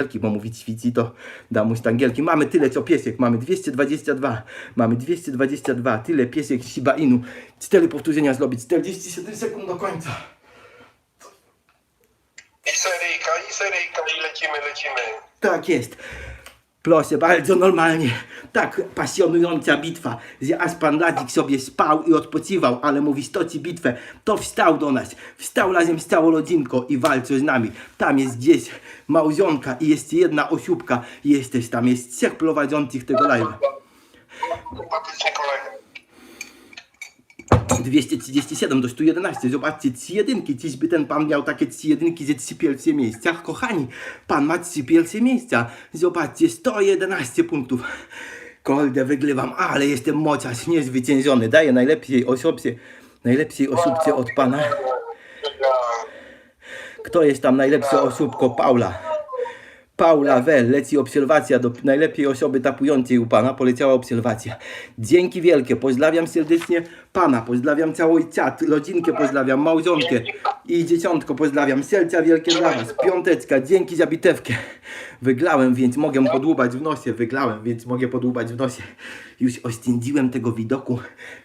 Angielki, bo mówi ćwici, to da mu. Mamy tyle co piesek, mamy 222, mamy 222, tyle piesek Shiba Inu. Cztery powtórzenia zrobić, 47 sekund do końca. I seryjka, i seryjka, i lecimy, lecimy. Tak jest. Proszę bardzo, normalnie. Tak pasjonująca bitwa, że aż pan Radzik sobie spał i odpoczywał, ale mówi stoci bitwę, to wstał do nas. Wstał razem z całą rodzinką i walczy z nami. Tam jest gdzieś małżonka i jest jedna osióbka. Jesteś tam, jest trzech prowadzących tego live'a. Sympatycznie kolega. 237 do 111. Zobaczcie, trzy jedynki. Czyżby ten pan miał takie trzy jedynki, że trzy pierwsze miejsca? Kochani, pan ma trzy pierwsze miejsca. Zobaczcie, 111 punktów. Kurde, wygrywam, ale jestem mocarz, niezwyciężony. Daję najlepszej osobie, najlepszej osóbce od pana. Kto jest tam najlepszą osóbką? Paula. Paula Wel, leci obserwacja do najlepiej osoby tapującej u pana, poleciała obserwacja. Dzięki wielkie, pozdrawiam serdecznie pana, pozdrawiam cały czat, rodzinkę pozdrawiam, małżonkę i dzieciątko pozdrawiam, serca wielkie dla was, piąteczka, dzięki za bitewkę. Wygrałem, więc mogę podłubać w nosie, wygrałem, więc mogę podłubać w nosie. Już oszczędziłem tego widoku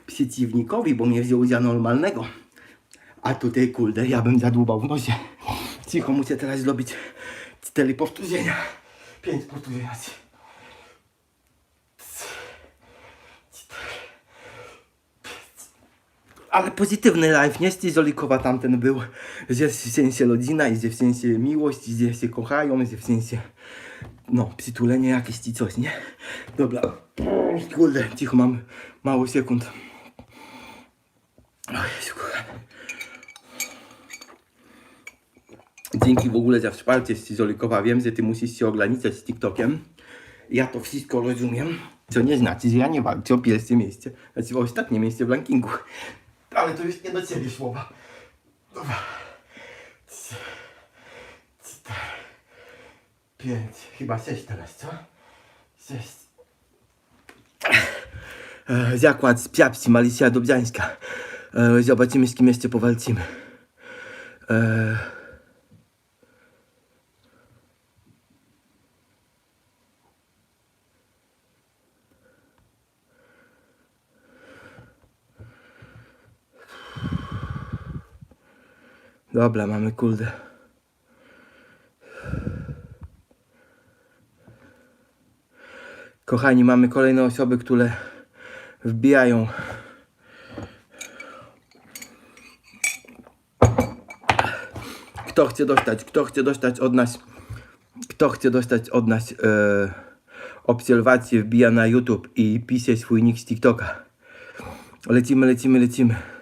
przeciwnikowi, bo mnie wziął za normalnego. A tutaj kurde, ja bym zadłubał w nosie. Cicho, muszę teraz zrobić cztery powtórzenia. Pięć powtórzeń. raz. Ale pozytywny live, nie? Stizolikowa tamten był, że w sensie rodzina i że w sensie miłość, i że się kochają, że w sensie no, przytulenie jakieś ci coś, nie? Dobra, kurde, cicho, mam mało sekund. O Jezu, Dzięki w ogóle za wsparcie Stizolikowa. Wiem, że ty musisz się ograniczać z TikTokiem. Ja to wszystko rozumiem. Co nie znaczy, że ja nie walczę o pierwsze miejsce. Znaczy o ostatnie miejsce w rankingu. Ale to już nie do ciebie słowa. Trzy, cztery, pięć, chyba sześć teraz, co? Sześć. E, zakład z Piapsi, Malicja Dobrzańska. E, zobaczymy, z kim jeszcze powalczymy. E, Dobra, mamy kurde. Kochani, mamy kolejne osoby, które wbijają. Kto chce dostać, kto chce dostać od nas, kto chce dostać od nas e, obserwację, wbija na YouTube i pisze swój nick z TikToka. Lecimy, lecimy, lecimy.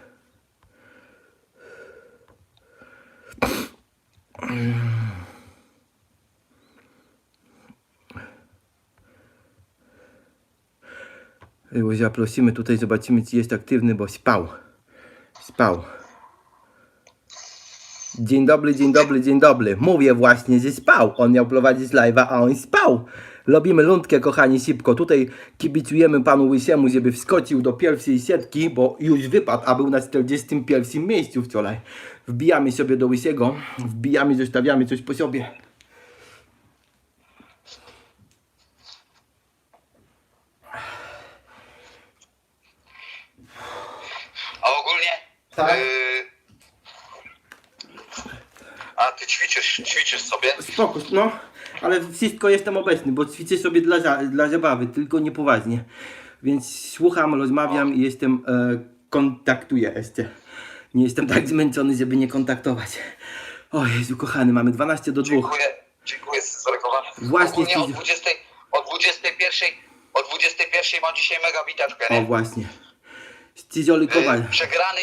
Bo zaprosimy tutaj, zobaczymy, czy jest aktywny, bo spał. Spał. Dzień dobry, dzień dobry, dzień dobry. Mówię właśnie, że spał. On miał prowadzić live'a, a on spał. Robimy lundkę, kochani, szybko. Tutaj kibicujemy panu Łysiemu, żeby wskoczył do pierwszej setki, bo już wypadł, a był na 41 miejscu wczoraj. Wbijamy sobie do Łysiego, wbijamy, zostawiamy coś po sobie. A ogólnie? Tak. y, a ty ćwiczysz, ćwiczysz sobie? Spoko, no, ale wszystko jestem obecny, bo ćwiczę sobie dla, za- dla zabawy, tylko niepoważnie. Więc słucham, rozmawiam i jestem, e, kontaktuję jeszcze. Nie jestem tak zmęczony, żeby nie kontaktować. O Jezu, kochany, mamy 12 do 2. Dziękuję, dziękuję Zolikowa. Właśnie, Ogólnie o Steve. 20, o 21, o 21 mam dzisiaj mega bitewkę, O nie? właśnie. Stizoli Kowal. Y, przegrany,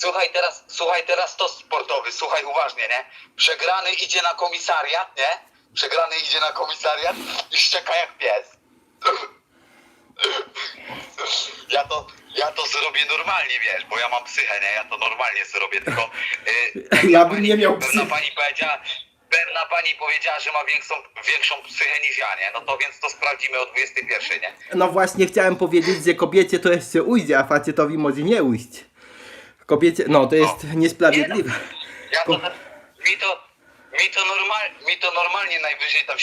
słuchaj teraz, słuchaj teraz to sportowy, słuchaj uważnie, nie? Przegrany idzie na komisariat, nie? Przegrany idzie na komisariat i szczeka jak pies. Ja to, ja to zrobię normalnie, wiesz, bo ja mam psychę, nie? Ja to normalnie zrobię, tylko... y, Ja pewna bym nie miał Pewna psychy. pani powiedziała, pewna pani powiedziała, że ma większą, większą psychę niż ja, nie? No to więc to sprawdzimy o 21, nie? No właśnie chciałem powiedzieć, że kobiecie to jeszcze ujdzie, a facetowi może nie ujść. Kobiecie, no to jest niesprawiedliwe. Ja to, mi to, mi to normal, mi to normalnie najwyżej tam